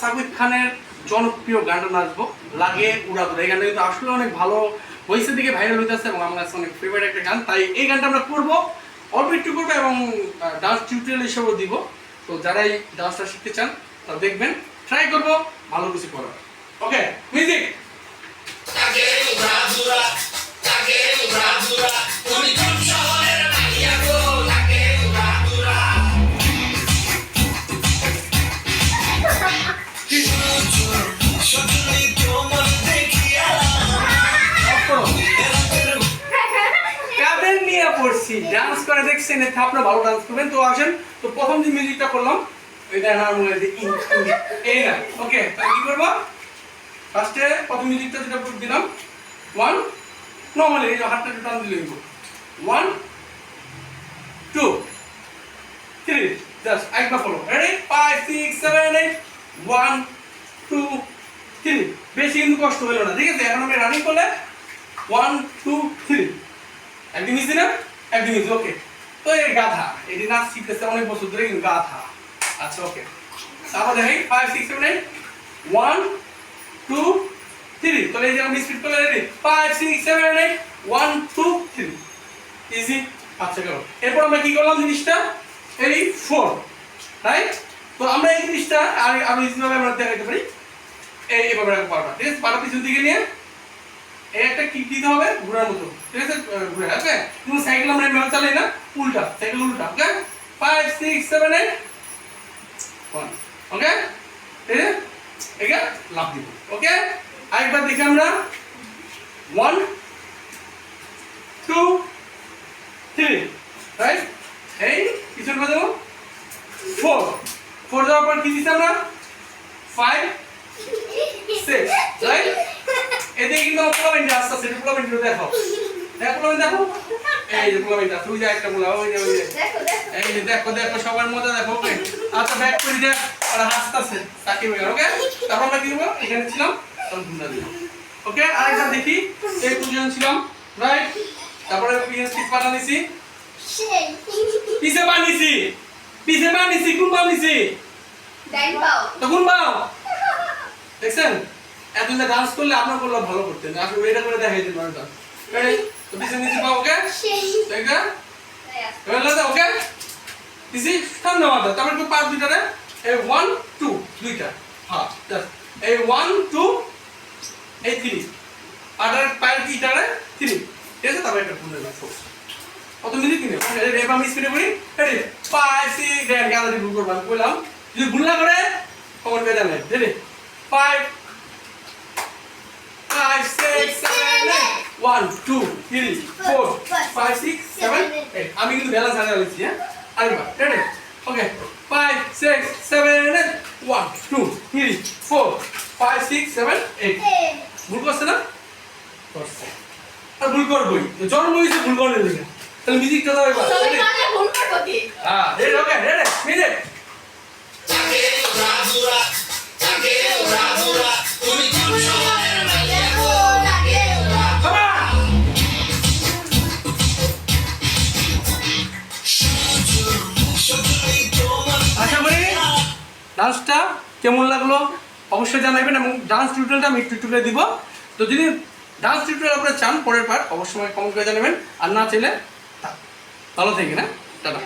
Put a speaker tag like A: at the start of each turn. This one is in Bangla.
A: শাকিব খানের জনপ্রিয় গানটা নাচবো, লাগে উড়া উড়াদুরা। এই গানটা কিন্তু আসলে অনেক ভালো হয়েছে দিকে ভাইরাল হইতেছে এবং আমার কাছে অনেক ফেভারিট একটা গান। তাই এই গানটা আমরা করব, অল্প একটু করব এবং ডান্স টিউটোরিয়াল হিসেবেও দিব। তো যারাই ডান্সটা শিখতে চান তা দেখবেন ট্রাই করব, ভালো কিছু করার। ওকে মিউজিক কাদের নিয়ে পড়ছি? করে প্রথম মিউজিকটা করলাম এটা দিলাম ওয়ান নর্মালি এই হাতটা টান দিলে ওয়ান টু থ্রি জাস্ট একবার follow ready one two three বেশি কিন্তু কষ্ট হলো না, ঠিক আছে? এখন আমি রানিং করলে ওয়ান টু থ্রি একদিন ইজি না? একদিন ইজি ওকে তো এই গাধা এটি নাচ শিখতেছে অনেক বছর ধরে কিন্তু গাধা। আচ্ছা ওকে তারপর দেখাই five six seven eight one two three তাহলে এই যে আমি স্পিড করলে ready five six seven eight one two three easy আচ্ছা গেল এরপর আমরা কি করলাম জিনিসটা? এই ফোর রাইট তো আমরা এই জিনিসটা আর আমি ইজিভাবে আমরা দেখাতে পারি। এই এভাবে রাখব পারবা ঠিক আছে? পাটা পিছন দিকে নিয়ে এই একটা কিক দিতে হবে ঘোরার মতো, ঠিক আছে? ঘুরে ওকে কিন্তু সাইকেল আমরা এভাবে চালাই না, উল্টা সাইকেল উল্টা okay five six seven eight one okay ঠিক আছে? একে লাভ দিব ওকে আরেকবার দেখি আমরা। ওয়ান টু থ্রি রাইট এই পিছন বাজাবো ফোর ফোর যাওয়ার পর কি দিচ্ছি আমরা? ফাইভ সিক্স রাইট এদিকে কিন্তু পোলাবেন আস্তে আস্তে পোলাবেন দেখো দেখো পোলাবেন দেখো এই যে পোলাবেন তুই যা একটা পোলা ওই যে ওই যে।
B: দেখো দেখো।
A: এই যে দেখো দেখো সবার মজা দেখো ওকে? আচ্ছা ব্যাক করে দেখ আর হাসতাছে সাকিব ভাই ওকে? তারপর আমরা কি করব? এখানে ছিলাম তখন ঘুমটা দিলাম। ওকে? আরেকটা দেখি এই পজিশন ছিলাম রাইট তারপরে পিএসপি পাঠা নিছি পিছে বানিয়েছি পিছে বানিয়েছি কোন বানিয়েছি।
B: ডাইন পাও।
A: তো কোন বাও দেখছেন? এতদিন ডান্স করলে আপনার করলে ভালো করতেন। আসলে এটা করে দেখাই দিন মানুষ তো পিছে নিছি পাও ওকে
B: সেই।
A: দেখা ওকে দিছি ঠান্ডা মাথা। তারপর একটু পাঁচ দুইটারে। এই ওয়ান টু দুইটা। হ্যাঁ এই ওয়ান টু এই থ্রি আর পায়ের কিটারে থ্রি ঠিক আছে? তারপর একটা পুনরায় ফোর কত মিনিট কিনে? এবার আমি স্পিডে করি। রেডি ফাইভ সিক্স দেন গ্যালারি ভুল করব। আমি বললাম যদি ভুল না করে কমন করে জানেন ready five five six seven one two three four five six seven eight আমি কিন্তু ব্যালেন্স হাজার লিখছি হ্যাঁ? আরেকবার ready okay five six seven eight one two three four five six seven eight ভুল করছে না? করছে। আর ভুল করবই। জন্ম হয়েছে ভুল করে তাহলে মিউজিকটা দাও এবার। হ্যাঁ রেডি ওকে রেডি মিউজিক ডান্সটা কেমন লাগল অবশ্যই জানাবেন এবং ডান্স টিউটোরিয়ালটা আমি টিউটোরিয়াল দিব। তো যদি ডান্স টিউটোরিয়াল আপনারা চান পরের পার্ট অবশ্যই কমেন্ট করে জানাবেন। আর না চাইলে। ভালো থেকে না টাটা।